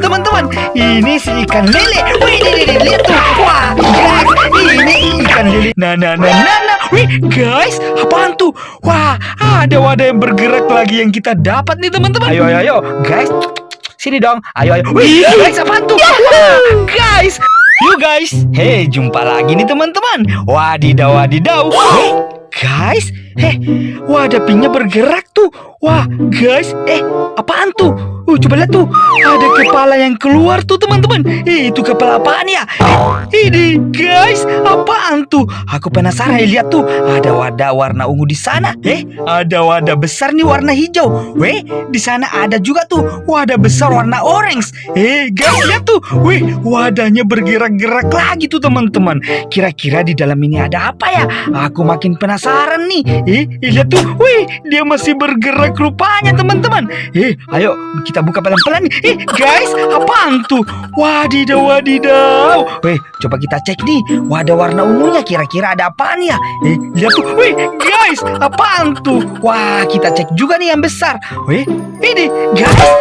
teman-teman. Ini si ikan lele. Wih, ini, lihat tuh. Wah, guys, ini ikan lele. Nah, nah, nah, nah, nah. Wih, guys, apaan tuh? Wah, ada wadah yang bergerak lagi yang kita dapat nih teman-teman. Ayo, ayo, ayo, guys. Sini dong. Ayo, ayo. Wih, guys, apaan tuh? Wah, guys. Yuk guys, hei jumpa lagi nih teman-teman. Wadidaw wadidaw. Hei, guys, heh, wadah pinknya bergerak tuh. Wah, guys, eh, apaan tuh? Uh, coba lihat tuh, ada kepala yang keluar tuh teman-teman. Eh, itu kepala apaan ya? Eh, ini guys, apaan tuh? Aku penasaran eh, lihat tuh, ada wadah warna ungu di sana. Eh, ada wadah besar nih warna hijau. Weh, di sana ada juga tuh wadah besar warna orange. Eh, guys, lihat tuh. Wih, wadahnya bergerak-gerak lagi tuh teman-teman. Kira-kira di dalam ini ada apa ya? Aku makin penasaran nih. Eh, lihat tuh. Wih, dia masih bergerak rupanya teman-teman. Eh, ayo kita buka pelan-pelan nih. Eh, guys, apaan tuh? Wadidaw, wadidaw. Wih, coba kita cek nih. Wadah warna ungunya kira-kira ada apaan ya? Eh, lihat tuh. Wih, guys, apaan tuh? Wah, kita cek juga nih yang besar. Wih, ini, guys.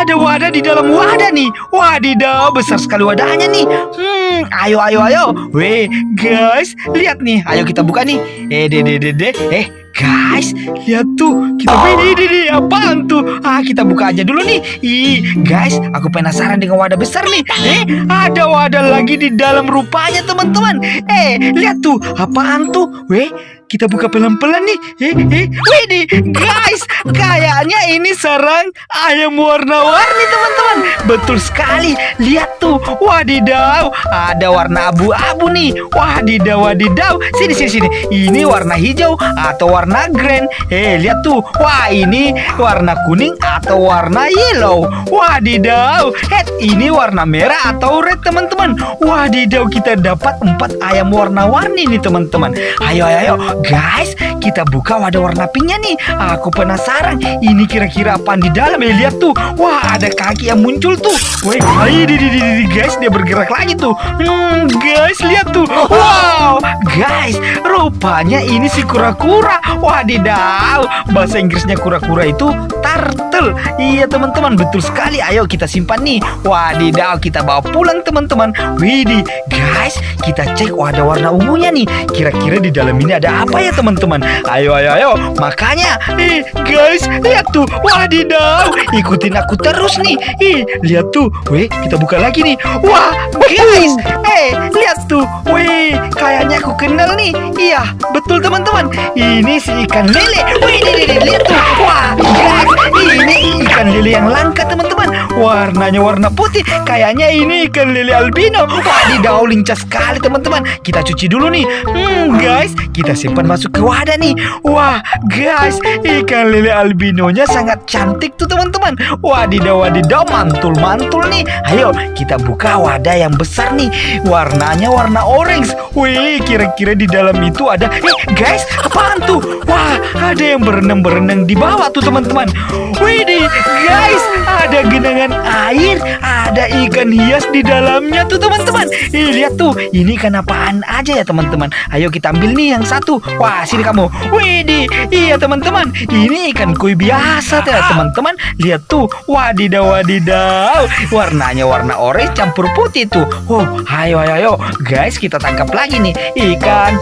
Ada wadah di dalam wadah nih. Wadidaw, besar sekali wadahnya nih. Hmm, ayo, ayo, ayo. Weh, guys, lihat nih. Ayo kita buka nih. Eh, deh, deh, deh, deh. Eh, guys, lihat tuh. Kita ini, ini, ini, apaan tuh? Ah, kita buka aja dulu nih. Ih, guys, aku penasaran dengan wadah besar nih. Eh, ada wadah lagi di dalam rupanya, teman-teman. Eh, lihat tuh. Apaan tuh? Weh, kita buka pelan-pelan nih. Eh, eh, wih guys, kayaknya ini sarang ayam warna-warni teman-teman. Betul sekali. Lihat tuh, wadidaw, ada warna abu-abu nih. Wadidaw, wadidaw. Sini, sini, sini. Ini warna hijau atau warna green. Eh, lihat tuh. Wah, ini warna kuning atau warna yellow. Wadidaw. Head, ini warna merah atau red teman-teman. Wadidaw, kita dapat empat ayam warna-warni nih teman-teman. Ayo, ayo, ayo. Guys, kita buka wadah warna pinknya nih. Aku penasaran. Ini kira-kira apa di dalam ya? Lihat tuh. Wah, ada kaki yang muncul tuh. Wih, ayo, di, di, di, di, guys, dia bergerak lagi tuh. Hmm, guys, lihat tuh. Wow, guys, rupanya ini si kura-kura. Wadidaw, bahasa Inggrisnya kura-kura itu turtle. Iya, teman-teman, betul sekali. Ayo kita simpan nih. Wadidaw, kita bawa pulang, teman-teman. Widih, guys, kita cek wadah warna ungunya nih. Kira-kira di dalam ini ada apa ya, teman-teman? Ayo, ayo, ayo. Makanya, eh, guys, lihat tuh. Wadidaw, ikutin aku terus nih. Ih, lihat tuh. Weh, kita buka lagi nih. Wah, guys, eh, lihat tuh. Weh, kayaknya aku kenal nih. Iya, betul teman-teman. Ini si ikan lele. Wih, lihat tuh. Wah, guys, ini ikan lele yang langka teman-teman. Warnanya warna putih. Kayaknya ini ikan lele albino. Wadidaw, lincah sekali teman-teman. Kita cuci dulu nih. Hmm, guys, kita simpan masuk ke wadah nih. Wah, guys, ikan lele albinonya sangat cantik tuh teman-teman. Wadidaw, wadidaw, mantul-mantul nih. Ayo, kita buka wadah yang besar nih. Warnanya warna orange. Wih, kira-kira di dalam itu ada. Eh, guys, apaan tuh? Wah, ada yang berenang-berenang di bawah tuh teman-teman. Wih, guys, ada genangan air. Ada ikan hias di dalamnya tuh teman-teman. Eh, lihat tuh, ini ikan apaan aja ya teman-teman. Ayo kita ambil nih yang satu. Wah, sini kamu. Wih, iya teman-teman. Ini ikan koi biasa ya teman-teman. Lihat tuh, wadidaw wadidaw. Warnanya warna orange campur putih tuh. Oh, ayo ayo ayo. Guys, kita tangkap lagi nih ikan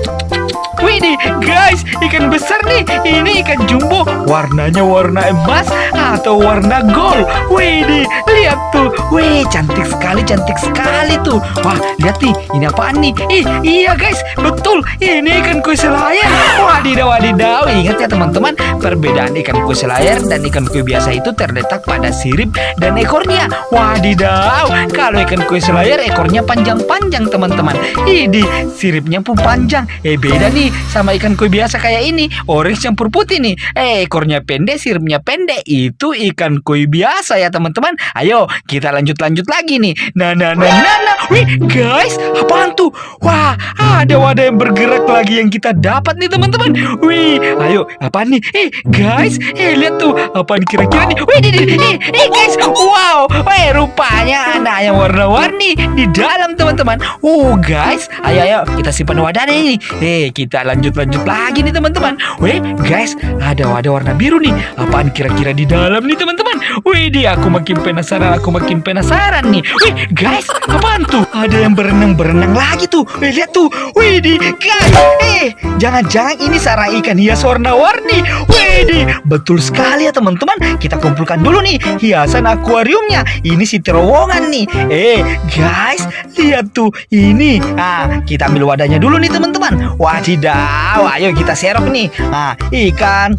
Wih nih guys, ikan besar nih. Ini ikan jumbo. Warnanya warna emas atau warna gold. Wih nih, lihat tuh. Wih, cantik sekali, cantik sekali tuh. Wah, lihat nih, ini apaan nih? Ih, iya guys, betul. Ini ikan koi selayar. Wadidaw, wadidaw. Ingat ya teman-teman, perbedaan ikan koi selayar dan ikan koi biasa itu terletak pada sirip dan ekornya. Wadidaw, kalau ikan koi selayar ekornya panjang-panjang teman-teman. Ini siripnya pun panjang. Eh beda nih sama ikan koi biasa kayak ini. Orange campur putih nih. Eh ekornya pendek, siripnya pendek. Itu ikan koi biasa ya teman-teman. Ayo kita lanjut-lanjut lagi nih. Nah, nah, nah, nah, nah. Wih guys, apaan tuh? Wah, ada wadah yang bergerak lagi yang kita dapat nih teman-teman. Wih, ayo apa nih? Eh guys, eh lihat tuh. Apaan kira-kira nih? Wih, di, di, eh, eh guys, wow. Wih, rupanya ada yang warna-warni di dalam teman-teman. Oh, guys, ayo ayo kita simpan wadahnya ini. Eh, kita lanjut-lanjut lagi nih teman-teman. Weh, guys, ada wadah warna biru nih. Apaan kira-kira di dalam nih teman-teman? Wih, di aku makin penasaran, aku makin penasaran nih. Wih, guys, apaan tuh? Ada yang berenang-berenang lagi tuh. Wih, lihat tuh. Wih, di guys, eh, jangan-jangan ini sarang ikan hias warna-warni. Wih, di betul sekali ya teman-teman. Kita kumpulkan dulu nih hiasan akuariumnya. Ini si terowongan nih. Eh, guys, lihat tuh ini. Ah, kita ambil wadahnya dulu nih teman-teman. Wadidaw, ayo kita serok nih. Ah, ikan.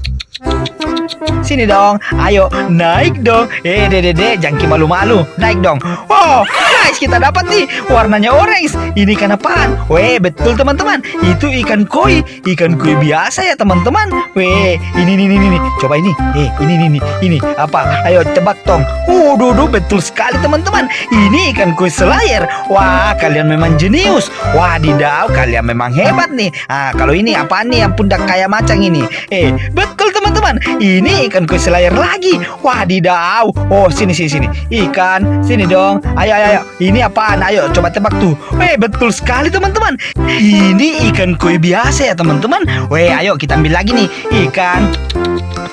Sini dong, ayo naik dong. Eh, dede, dede, jangki malu-malu, naik dong. Wow, guys, kita dapat nih warnanya orange. Ini ikan apaan? Weh, betul teman-teman. Itu ikan koi, ikan koi biasa ya teman-teman. Weh, ini ini ini. Coba ini. Eh, ini ini ini. Ini apa? Ayo tebak dong. Uh, dudu, betul sekali teman-teman. Ini ikan koi selayar. Wah, kalian memang jenius. Wadidaw, kalian memang hebat nih. Ah, kalau ini apa nih yang pundak kayak macang ini? Eh, betul teman-teman. Ini ikan koi selayar lagi. Wadidaw. Oh, sini sini sini. Ikan, sini dong. Ayo ayo ayo. Ini apaan? Ayo coba tebak tuh. Weh, betul sekali teman-teman. Ini ikan koi biasa ya teman-teman. Weh, ayo kita ambil lagi nih. Ikan.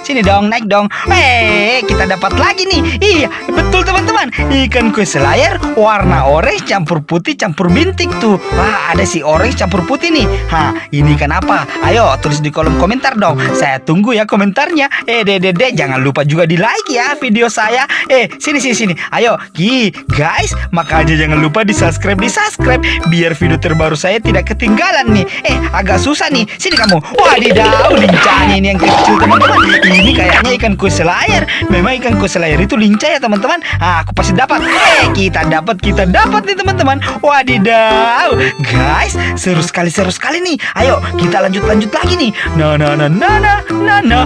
Sini dong, naik dong. Weh, kita dapat lagi nih. Iya, betul teman-teman. Ikan kue selayar warna orange campur putih campur bintik tuh. Wah, ada si orange campur putih nih. Hah, ini ikan apa? Ayo tulis di kolom komentar dong. Saya tunggu ya komentarnya. Eh, dede, dede, jangan lupa juga di like ya video saya. Eh, sini sini sini. Ayo, Gi, guys, makanya jangan lupa di subscribe di subscribe biar video terbaru saya tidak ketinggalan nih. Eh, agak susah nih. Sini kamu. Wadidaw, lincahnya ini yang kecil teman-teman. Ini kayaknya ikan kue selayar. Memang ikan kue selayar itu lincah ya teman-teman. Ah, aku pasti dapat. Eh, kita dapat, kita dapat nih teman-teman. Wadidaw, guys, seru sekali, seru sekali nih. Ayo, kita lanjut-lanjut lagi nih. Nah, nah, nah, nah, nah, nah, nah.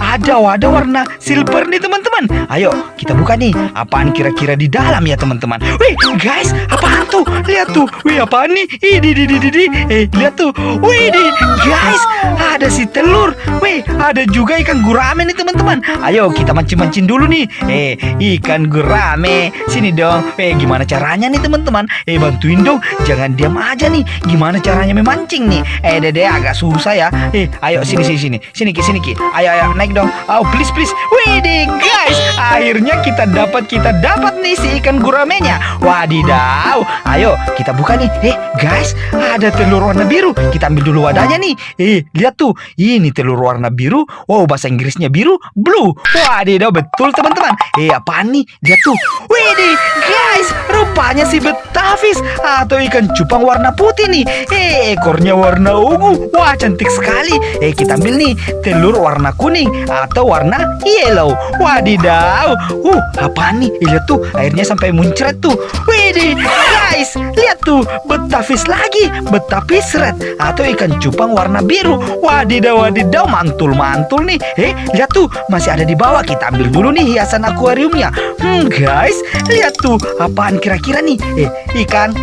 Ada wadah warna silver nih teman-teman. Ayo, kita buka nih. Apaan kira-kira di dalam ya teman-teman? Wih, guys, apaan tuh? Lihat tuh. Wih, apaan nih? Ini, di, di, di, di. Eh, lihat tuh. Wih, di, guys, ada si telur. Wih, ada juga ikan gurame nih teman-teman. Ayo, kita mancing-mancing dulu nih. Eh, ikan gurame. Sini dong. Eh, gimana caranya nih teman-teman? Eh, bantuin dong. Jangan diam aja nih. Gimana caranya memancing nih? Eh, dede agak susah ya. Eh, ayo sini sini sini. Sini ki, sini ki. Ayo ayo naik dong. Oh, please please. Wih, guys, akhirnya kita dapat kita dapat nih si ikan guramenya. Wadidaw. Ayo kita buka nih. Eh, guys, ada telur warna biru. Kita ambil dulu wadahnya nih. Eh, lihat tuh. Ini telur warna biru. Wow, bahasa Inggrisnya biru, blue. Wadidaw, betul teman-teman. Eh, apaan nih? Lihat tuh. Wih, guys, rupanya si betavis atau ikan cupang warna putih nih. Eh, ekornya warna ungu. Wah, cantik sekali. Eh, kita ambil nih telur warna kuning atau warna yellow. Wadidaw. Uh, apa nih? Eh, lihat tuh, airnya sampai muncrat tuh. Widih, guys, lihat tuh, betavis lagi, betapis red atau ikan cupang warna biru. Wadidaw, wadidaw, mantul-mantul nih. Eh, lihat tuh, masih ada di bawah. Kita ambil dulu nih hiasan akuariumnya. Hmm, guys, lihat tuh, apaan kira-kira nih? Eh, ikan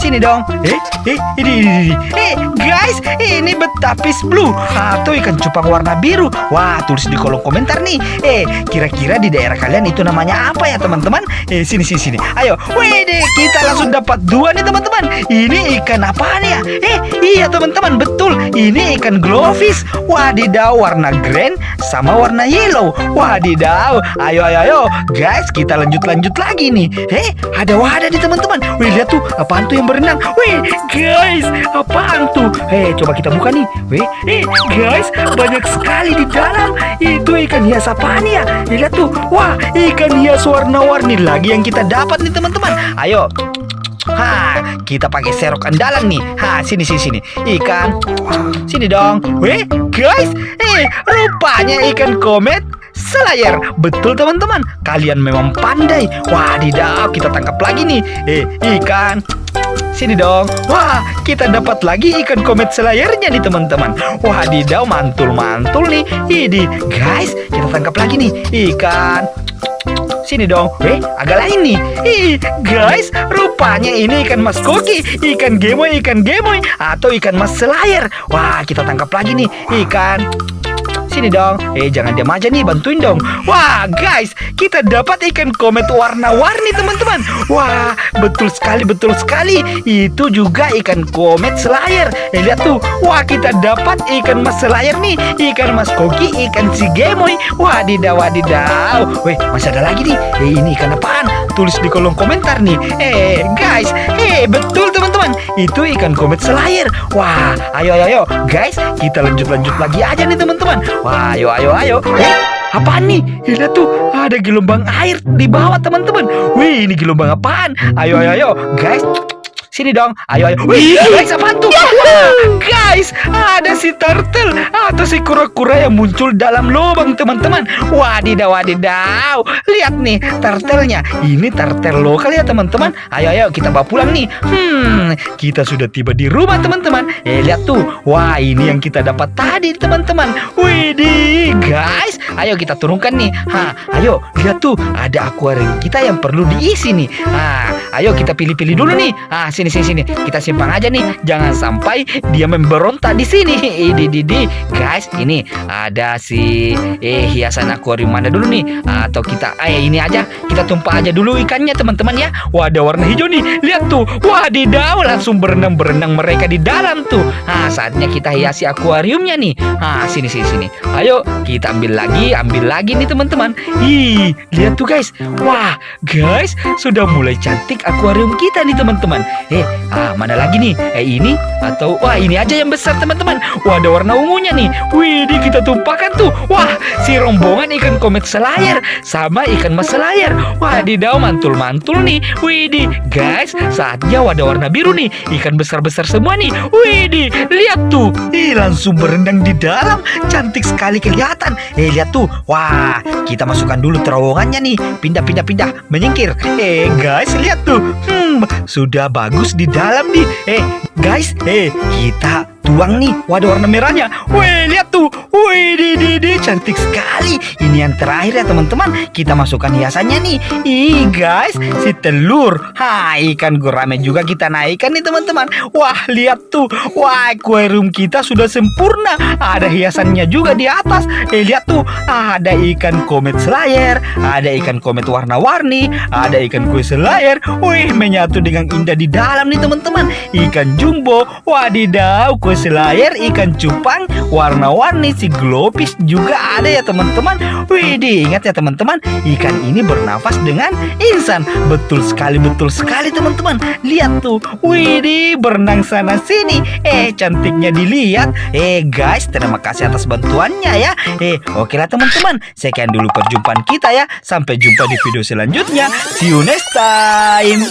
Sini dong. Eh, eh, ini, ini, ini. Eh, guys, ini betapis blue atau ikan cupang warna biru. Wah, tulis di kolom komentar nih. Eh, kira-kira di daerah kalian itu namanya apa ya, teman-teman? Eh, sini, sini, sini. Ayo, wede, kita langsung dapat dua nih, teman-teman. Ini ikan apaan ya? Eh, iya, teman-teman, betul. Ini ikan glowfish. Wadidaw, warna green sama warna yellow. Wadidaw. Ayo, ayo, ayo. Guys, kita lanjut-lanjut lagi nih. Eh, ada wadah nih, teman-teman. Wih, lihat tuh, apaan tuh yang berenang? Wih, guys, apaan tuh? Eh, coba kita buka nih. Wih, eh, guys, banyak sekali di dalam. Itu ikan hias apaan ya? Eh, Lihat tuh, wah, ikan hias warna-warni lagi yang kita dapat nih, teman-teman. Ayo, Ha, kita pakai serok andalan nih. Ha, sini sini sini. Ikan. Sini dong. Weh, guys, eh rupanya ikan komet selayar. Betul teman-teman. Kalian memang pandai. Wadidaw, kita tangkap lagi nih. Eh, ikan. Sini dong. Wah, kita dapat lagi ikan komet selayarnya nih teman-teman. Wadidaw, mantul-mantul nih. Ini, guys, kita tangkap lagi nih. Ikan. Sini dong. Eh, agak lain nih. Ih, guys, rupanya ini ikan mas koki, ikan gemoy, ikan gemoy, atau ikan mas selayar. Wah, kita tangkap lagi nih. Ikan. Sini dong. Eh, jangan diam aja nih, bantuin dong. Wah, guys, kita dapat ikan komet warna-warni, teman-teman. Wah, betul sekali, betul sekali. Itu juga ikan komet selayar. Eh, lihat tuh. Wah, kita dapat ikan mas selayar nih. Ikan mas koki, ikan si gemoy. Wadidaw, wadidaw. Weh, masih ada lagi nih. Eh, ini ikan apaan? Tulis di kolom komentar nih. Eh, guys, eh, betul teman-teman. Itu ikan komet selayar. Wah, ayo, ayo, ayo. Guys, kita lanjut-lanjut lagi aja nih teman-teman. Wah, ayo, ayo, ayo. Eh, apaan nih? Lihat tuh, ada gelombang air di bawah teman-teman. Wih, ini gelombang apaan? Ayo, ayo, ayo. Guys, Sini dong, ayo ayo. Wih, guys apaan tuh? Wah, guys, ada si turtle atau si kura-kura yang muncul dalam lubang teman-teman. Wadidaw, wadidaw. Lihat nih, turtle-nya. Ini turtle lokal ya teman-teman. Ayo ayo kita bawa pulang nih. Hmm, kita sudah tiba di rumah teman-teman. Eh lihat tuh. Wah, ini yang kita dapat tadi teman-teman. Widih, guys. Ayo kita turunkan nih. Ha, ayo lihat tuh, ada akuarium kita yang perlu diisi nih. Ha, ayo kita pilih-pilih dulu nih. Ah, sini sini sini. Kita simpan aja nih. Jangan sampai dia memberontak di sini. Ini di di guys, ini ada si eh hiasan akuarium mana dulu nih? Atau kita eh ini aja. Kita tumpah aja dulu ikannya teman-teman ya. Wah, ada warna hijau nih. Lihat tuh. Wadidaw, langsung berenang-berenang mereka di dalam tuh. Nah, saatnya kita hiasi akuariumnya nih. Nah, sini sini sini. Ayo, kita ambil lagi, ambil lagi nih teman-teman. Ih, lihat tuh guys. Wah, guys, sudah mulai cantik akuarium kita nih teman-teman. Eh, ah mana lagi nih? Eh ini atau wah ini aja yang besar teman-teman. Wah ada warna ungunya nih. Wih, di kita tumpahkan tuh. Wah, si rombongan ikan komet selayar sama ikan mas selayar. Wah, di daun mantul-mantul nih. Wih, guys, saatnya ada warna biru nih. Ikan besar-besar semua nih. Wih, lihat tuh. Ih, langsung berenang di dalam. Cantik sekali kelihatan. Eh, lihat tuh. Wah, kita masukkan dulu terowongannya nih. Pindah, pindah, pindah. Menyingkir. Eh, guys, lihat tuh. Hmm, sudah bagus di dalam nih. Eh, guys, eh, kita tuang nih. Waduh, warna merahnya. Wih, lihat tuh. Wih, di, di, di, cantik sekali. Ini yang terakhir ya, teman-teman. Kita masukkan hiasannya nih. Ih, guys, si telur. Ha, ikan gurame juga kita naikkan nih, teman-teman. Wah, lihat tuh. Wah, akuarium kita sudah sempurna. Ada hiasannya juga di atas. Eh, lihat tuh. Ada ikan komet selayar. Ada ikan komet warna-warni. Ada ikan kue selayar. Wih, menyatu dengan indah di dalam nih, teman-teman. Ikan jumbo. Wadidaw, kue selayar, ikan cupang, warna-warni, si globis juga ada ya teman-teman. Wih, ingat ya teman-teman, ikan ini bernafas dengan insan. Betul sekali, betul sekali teman-teman. Lihat tuh, wih, berenang sana sini. Eh, cantiknya dilihat. Eh, guys, terima kasih atas bantuannya ya. Eh, oke lah teman-teman. Sekian dulu perjumpaan kita ya. Sampai jumpa di video selanjutnya. See you next time.